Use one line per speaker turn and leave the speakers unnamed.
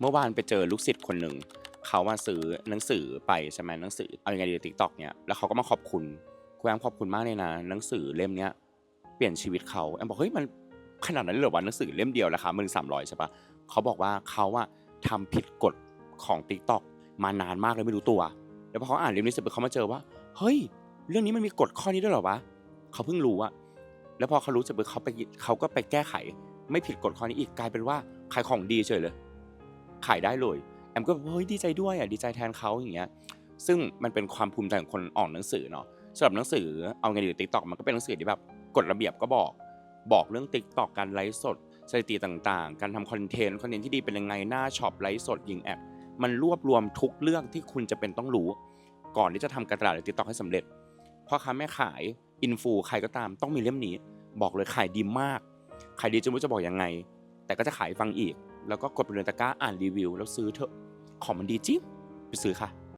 เมื่อวานไปเจอลูกศิษย์คนหนึ่งเขามาซื้อหนังสือไปใช่ไหมหนังสือเอายังไงดีติ๊กต็อกเนี่ยแล้วเขาก็มาขอบคุณคุณแอมขอบคุณมากเลยนะหนังสือเล่มเนี้ยเปลี่ยนชีวิตเขาแอมบอกเฮ้ยมันขนาดนั้นเลยหรอวะหนังสือเล่มเดียวราคาหมื่นสามร้อยใช่ปะเขาบอกว่าเขาอะทำผิดกฎของติ๊กต็อกมานานมากเลยไม่รู้ตัว แล้วพอเขาอ่านเล่มนี้เสร็จเขามาเจอว่า เฮ้ย เรื่องนี้มันมีกฎข้อนี้ด้วยเหรอวะเขาเพิ่งรู้อะแล้วพอเขารู้เสร็จเขาไปเขาก็ไปแก้ไข ไม่ผิดกฎข้อนี้อีกกลายเป็นว่าขายของดีเฉยเลย ขายได้เลย แอมก็แบบเฮ้ยดีใจด้วยอะดีใจแทนเขาอย่างเงี้ย ซึ่งมันเป็นความภูมิใจของคนออกหนังสือเนาะสำหรับหนังสือเอาไงดีติ๊กต็อกมันก็เป็นหนังสือที่แบบกฎระเบียบก็บอก บอกเรื่องติ๊กต็อกการไลฟ์สดสถิติต่างๆ การทำคอนเทนต์คอนเทนต์ที่ดีเป็นยังไงหน้าช็อปไลฟ์สดยิงแอดมันรวบรวมทุกเรื่องที่คุณจะเป็นต้องรู้ ก่อนที่จะทำการตลาดในติ๊กต็อกให้สำเร็จพ่อค้าแม่ขายอินฟูใครก็ตามต้องมีเล่มนี้ บอกเลยขายดีมาก ขายดีจนไม่รู้จะบอกยังไง แต่ก็จะขายฟังอีก แล้วก็กดไปเลยตะกร้าอ่านรีวิว แล้วซื้อเถอะของมันดีจริงไปซื้อค่ะ